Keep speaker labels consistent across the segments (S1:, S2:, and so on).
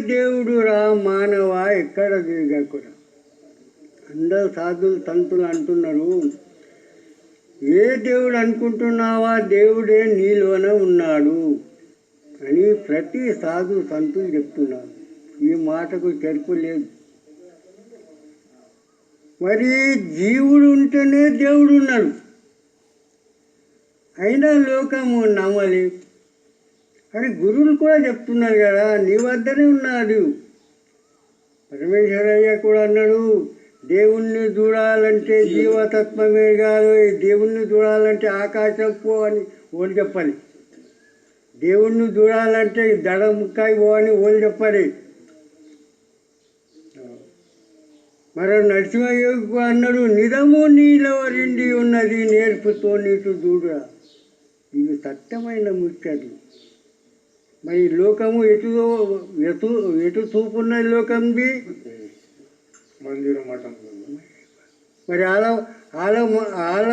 S1: దేవుడు రా మానవ ఎక్కడ దిగకురా? అందరు సాధులు తంతులు అంటున్నారు. ఏ దేవుడు అనుకుంటున్నావా? దేవుడే నీలోనే ఉన్నాడు అని ప్రతి సాధు సంతులు చెప్తున్నారు. ఈ మాటకు చెరుపు లేదు. మరి జీవుడు ఉంటేనే దేవుడు ఉన్నాడు. అయినా లోకము నమ్మలేదు. అని గురువులు కూడా చెప్తున్నారు కదా నీ వద్దనే ఉన్నాడు. పరమేశ్వరయ్య కూడా అన్నాడు దేవుణ్ణి చూడాలంటే జీవతత్వమే కాదు దేవుణ్ణి చూడాలంటే ఆకాశం పో అని ఓడి చెప్పాలి. దేవుణ్ణి చూడాలంటే దడ ముక్కాయి పో అని ఓళ్ళు చెప్పాలి. మరో నరసింహయోగి అన్నాడు నిజము నీలో రెండి ఉన్నది నేర్పుతో నీటు చూడురా. ఇది సత్యమైన ముచ్చట్లు మరి లోకము ఎటు ఎటు ఎటు చూపున్నది లోకంది?
S2: మందిరం మఠం
S1: మరి ఆల ఆల ఆల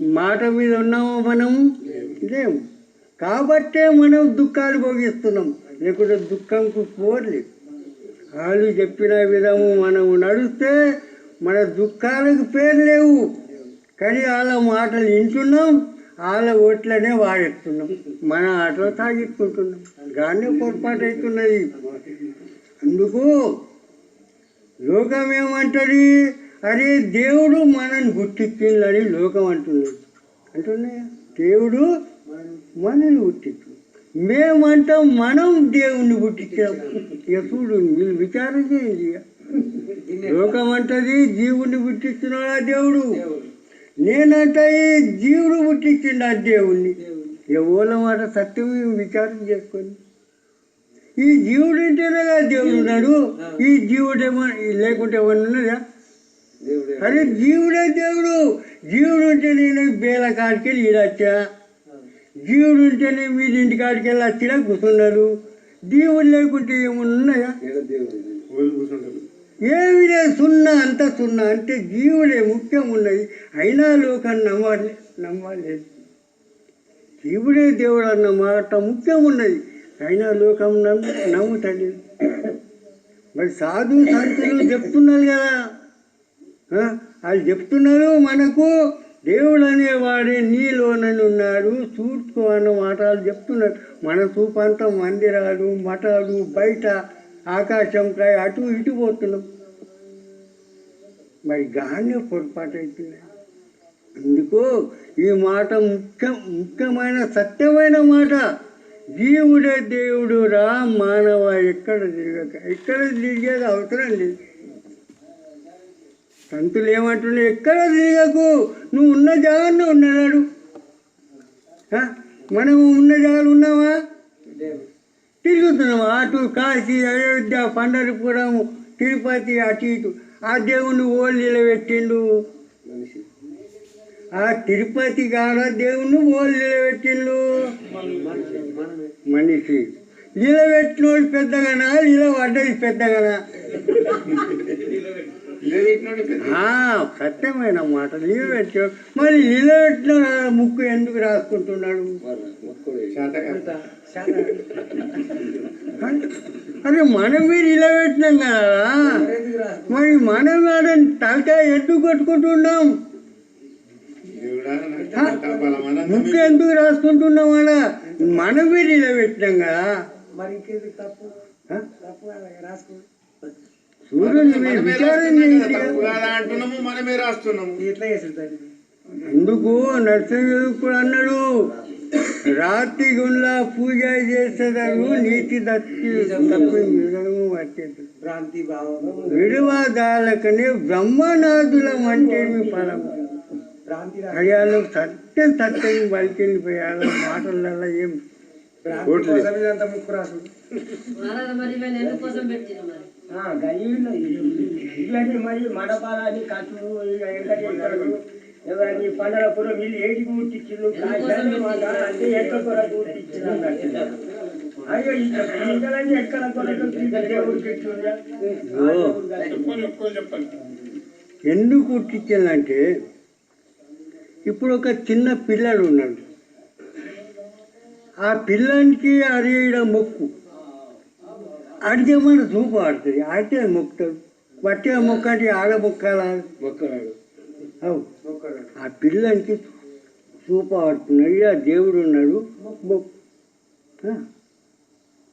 S1: మాట మీద ఉన్నాము మనము? లేము. కాబట్టే మనం దుఃఖాలు భోగిస్తున్నాం. లేకుంటే దుఃఖంకు పోర్లేదు వాళ్ళు చెప్పిన విధము మనము నడిస్తే మన దుఃఖాలకు పేరు లేవు కానీ వాళ్ళ మాటలు వింటున్నాం. వాళ్ళ ఓట్లనే వాడేస్తున్నాం. మన ఆటలు సాగించుకుంటున్నాం గానే పొరపాటు అవుతున్నది అందుకు లోకం ఏమంటది? అరే దేవుడు మనని గుర్తించిందని లోకం అంటున్నాడు అంటున్నాయా దేవుడు మనల్ని గుర్తించు మేమంటాం మనం దేవుణ్ణి పుట్టించాం ఇక చూడు మీరు విచారం చేయండి. లోకం అంటది జీవుని పుట్టిస్తున్నాడా దేవుడు? నేనంటే ఈ జీవుడు పుట్టించిండు ఆ దేవుణ్ణి. ఎవరి మాట సత్యం విచారం చేసుకొని ఈ జీవుడు ఉంటేనే కదా దేవుడు ఉన్నాడు. ఈ జీవుడేమో లేకుంటే ఏమన్నా ఉన్నదా అరే జీవుడే దేవుడు. జీవుడు ఉంటే నేను బేల కాడికి వెళ్ళి ఈడొచ్చా? జీవుడు ఉంటేనే మీరు ఇంటి కాడికి వెళ్ళి వచ్చినా కూర్చున్నారు దేవుడు లేకుంటే ఏమన్నా ఉన్నాయా? ఏమిలే సున్నా అంత సున్నా అంటే జీవుడే ముఖ్యం ఉన్నది అయినా లోకాన్ని నమ్మాలి నమ్మలేదు. జీవుడే దేవుడు అన్న మాట ముఖ్యం ఉన్నది అయినా లోకం నమ్ము నమ్ముతలేదు. మరి సాధు సంతులు చెప్తున్నారు కదా. అది వాళ్ళు చెప్తున్నారు మనకు దేవుడు అనేవాడే నీలోనని ఉన్నాడు చూసుకో అన్న మాటలు చెప్తున్నారు. మన చూపంతా మందిరాలు మఠాలు బయట ఆకాశంపై అటు ఇటు పోతున్నాం. మరి గానే పొరపాటు అవుతున్నాయి అందుకు ఈ మాట ముఖ్య ముఖ్యమైన సత్యమైన మాట. జీవుడే దేవుడు రా మానవ ఎక్కడ తిరగక ఎక్కడ తిరిగేది అవసరం లేదు. సంతులు ఏమంటున్నాయి ఎక్కడ తిరగకు నువ్వు ఉన్న జాగానే ఉన్నాడు. మనము ఉన్న జాగాలు ఉన్నావా? తిరుగుతున్నాం అటు కాశీ అయోధ్య పండరిపురం తిరుపతి అటు ఇటు. ఆ దేవుని ఓళ్ళు నిలబెట్టిండు. ఆ తిరుపతి కాడ దేవుని ఓళ్ళు నిలబెట్టిండు. మనిషి. నిలబెట్టినోడు పెద్దగానా? నిలబడ్డది పెద్దగానా? సత్యమైన మాట. నిలబెట్టాడు మరి నిలబెట్టిన ముక్కు ఎందుకు రాసుకుంటున్నాడు? అరే మనం మీరు ఇలా పెట్టినాం కదా మరి మనం వాడని తలకాయ ఎందుకు కొట్టుకుంటున్నాం. ముక్కు ఎందుకు రాసుకుంటున్నాం అలా మనం మీరు ఇలా పెట్టినాం కదా.
S3: మరి ఇంకేది తప్పు?
S1: ఆ?
S2: అంటున్నాము మనమే రాస్తున్నాము.
S3: ఎట్లా చేసారు దాన్ని?
S1: అందుకు నరసింహ కూడా అన్నాడు రాత్రి గుండ్ల పూజ చేసేదారు నీతి దత్తి
S3: భ్రాంతి భావం.
S1: విడువాదాలకనే బ్రహ్మనాథుల అంటే మీ ఫలం.
S3: భ్రాంతి రా-
S1: అయ్యాలో సత్యం సత్యం బలికెళ్ళిపోయారు మాటలలో ఏం?
S3: రాసు
S4: ఎందుకోసం పెట్టిన మరి
S5: మడపాలని కట్లు ఎంకటి ఎవరి పండగప్పుడు వీళ్ళు ఏది గుర్తించిండు కాశాన్ని మాట అంటే ఎక్కడ కొరకు గుర్తించిండు అన్నట్టు అయ్యో ఇక్కడ ఎక్కడ కొరకు
S1: ఎందుకు పుట్టించాలంటే ఇప్పుడు ఒక చిన్న పిల్లడు ఉన్నాడు. ఆ పిల్లానికి అరేయడ మొక్కు. ఆడితే మన చూపు ఆడుతుంది. ఆడితే మొక్కుతాడు. మొక్క అంటే ఆడ మొక్కాలా?
S2: మొక్కనాడు
S1: అవు. ఆ పిల్లనికి చూపు ఆడుతున్నాడు. ఇక దేవుడు ఉన్నాడు. ఆ,